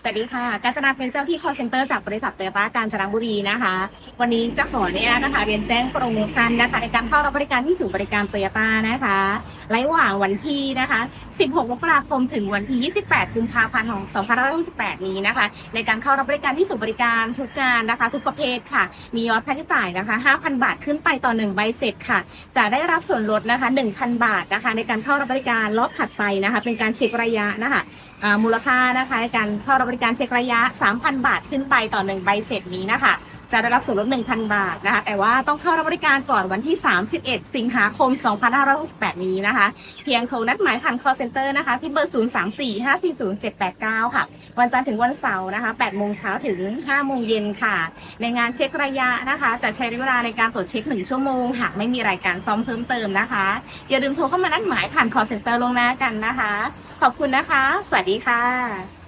สวัสดีค่ะ การจนาเป็นเจ้าที่ call center จากบริษัทโตโยต้าการจนบุรีนะคะ วันนี้จะขอเนี่ยนะคะเรียนแจ้งโปรโมชั่นนะคะในการเข้ารับบริการที่ศูนย์บริการโตโยต้านะคะระหว่างวันที่นะคะ 16 มกราคมถึงวันที่ 28 กุมภาพันธ์ของ 2568 นี้นะคะ ในการเข้ารับบริการที่ศูนย์บริการทุกการนะคะ ทุกประเภทค่ะ มียอดค่าใช้จ่ายนะคะ 5,000 บาทขึ้นไปต่อ 1 ใบเสร็จค่ะ จะได้รับส่วนลดนะคะ 1,000 บาทนะคะ ในการเข้ารับบริการรอบถัดไปนะคะ เป็นการเช็คระยะนะคะมูลค่านะคะในการเข้ารับริการเช็คระยะ 3,000 บาทขึ้นไปต่อ 1 ใบเสร็จนี้นะคะ จะได้รับส่วนลด 1,000 บาทนะคะ แต่ว่าต้องเข้ารับบริการก่อนวันที่ 31 สิงหาคม 2568 นี้นะคะ เพียงโทรนัดหมายผ่าน call center นะคะที่เบอร์ 034-540-789 ค่ะ วันจันทร์ถึงวันเสาร์นะคะ 8 โมงเช้าถึง 5 โมงเย็นค่ะ ในงานเช็คระยะนะคะ จะใช้เวลาในการตรวจเช็ค 1 ชั่วโมง หากไม่มีรายการซ่อมเพิ่มเติมนะคะ อย่าลืมโทรเข้ามานัดหมายผ่าน call center ลงหน้ากันนะคะ ขอบคุณนะคะ สวัสดีค่ะ